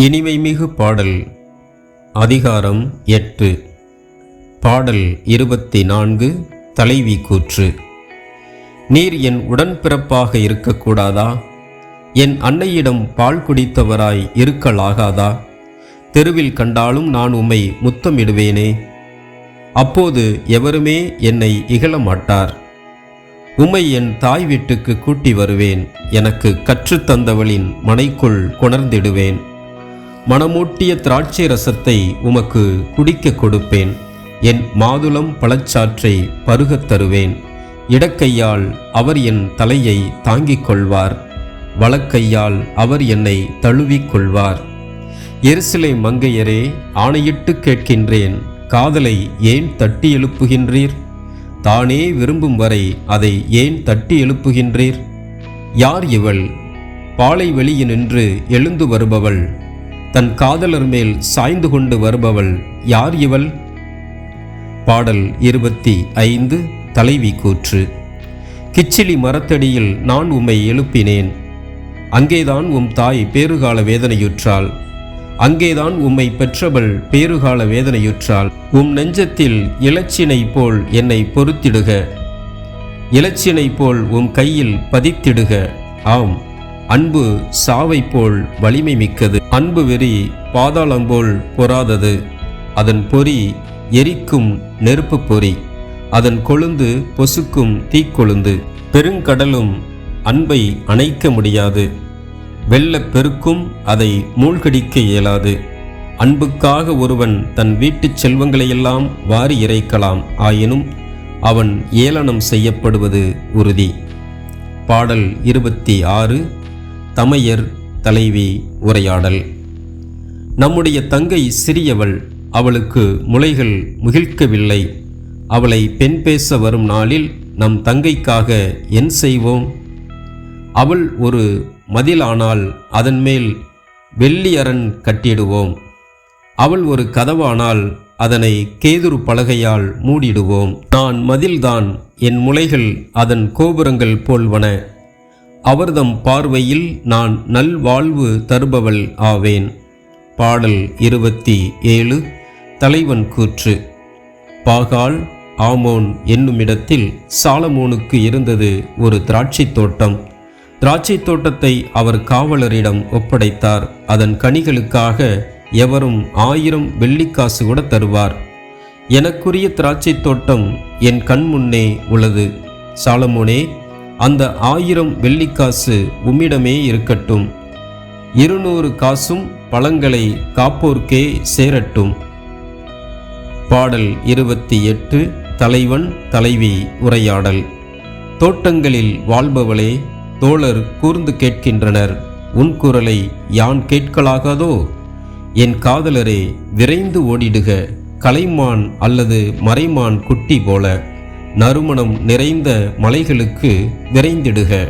இனிமைமிகு பாடல் அதிகாரம் எட்டு. பாடல் இருபத்தி நான்கு தலைவி கூற்று. நீர் என் உடன்பிறப்பாக இருக்கக்கூடாதா? என் அன்னையிடம் பால் குடித்தவராய் இருக்கலாகாதா? தெருவில் கண்டாலும் நான் உம்மை முத்தமிடுவேனே. அப்போது எவருமே என்னை இகழ மாட்டார் உம்மை என் தாய் வீட்டுக்கு கூட்டி வருவேன் எனக்கு கற்றுத்தந்தவளின் மனைக்குள் கொணர்ந்திடுவேன். மணமூட்டிய திராட்சை ரசத்தை உமக்கு குடிக்க கொடுப்பேன். என் மாதுளம் பழச்சாற்றை பருகத் தருவேன். இடக்கையால் அவர் என் தலையை தாங்கிக் கொள்வார். வலக்கையால் அவர் என்னை தழுவிக் கொள்வார். எருசலே மங்கையரே ஆணையிட்டு கேட்கின்றேன். காதலை ஏன் தட்டி எழுப்புகின்றீர்? தானே விரும்பும் வரை அதை ஏன் தட்டி எழுப்புகின்றீர்? யார் இவள்? பாலை வெளியினின்று எழுந்து வருபவள். தன் காதலர் மேல் சாய்ந்து கொண்டு வருபவள் யார் இவள்? பாடல் இருபத்தி ஐந்து தலைவி கூற்று. கிச்சிலி மரத்தடியில் நான் உம்மை எழுப்பினேன். அங்கேதான் உம் தாய் பேறுகால வேதனையுற்றாள். அங்கேதான் உம்மை பெற்றவள் பேறுகால வேதனையுற்றாள். உம் நெஞ்சத்தில் இலச்சினை போல் என்னை பொறுத்திடுக. இலச்சினை போல் உம் கையில் பதித்திடுக. ஆம். அன்பு சாவை போல் வலிமை மிக்கது. அன்பு வெறி பாதாளம் போல் பொறாதது. அதன் பொறி எரிக்கும் நெருப்பு பொறி. அதன் கொழுந்து பொசுக்கும் தீக்கொழுந்து. பெருங்கடலும் அன்பை அணைக்க முடியாது. வெள்ளப் பெருக்கும் அதை மூழ்கடிக்க இயலாது. அன்புக்காக ஒருவன் தன் வீட்டுச் செல்வங்களையெல்லாம் வாரி இறைக்கலாம். ஆயினும் அவன் ஏளனம் செய்யப்படுவது உறுதி. பாடல் இருபத்தி ஆறு தமையர் தலைவி உரையாடல். நம்முடைய தங்கை சிறியவள் அவளுக்கு முளைகள் முகிழ்க்கவில்லை. அவளை பெண் பேச வரும் நாளில் நம் தங்கைக்காக என் செய்வோம். அவள் ஒரு மதிலானால் அதன் மேல் வெள்ளி அரண் கட்டிடுவோம். அவள் ஒரு கதவானால் அதனை கேதுரு பலகையால் மூடிடுவோம். நான் மதில்தான் என் முளைகள் அதன் கோபுரங்கள் போல்வன அவர்தம் பார்வையில் நான் நல்வாழ்வு தருபவள் ஆவேன். பாடல் இருபத்தி ஏழு தலைவன் கூற்று. பாகால் ஆமோன் என்னுமிடத்தில் சாலமோனுக்கு இருந்தது ஒரு திராட்சைத் தோட்டம். திராட்சைத் தோட்டத்தை அவர் காவலரிடம் ஒப்படைத்தார். அதன் கனிகளுக்காக எவரும் ஆயிரம் வெள்ளிக்காசு கூட தருவார். எனக்குரிய திராட்சைத் தோட்டம் என் கண் முன்னே உள்ளது. சாலமோனே அந்த ஆயிரம் வெள்ளிக்காசு உம்மிடமே இருக்கட்டும். இருநூறு காசும் பழங்களை காப்போர்க்கே சேரட்டும். பாடல் இருபத்தி எட்டு தலைவன் தலைவி உரையாடல். தோட்டங்களில் வாழ்பவளே தோழர் கூர்ந்து கேட்கின்றனர். உன் குரலை யான் கேட்கலாகாதோ? என் காதலரே விரைந்து ஓடிடுக. கலைமான் அல்லது மறைமான் குட்டி போல. நறுமணம் நிறைந்த மலைகளுக்கு விரைந்திடுக.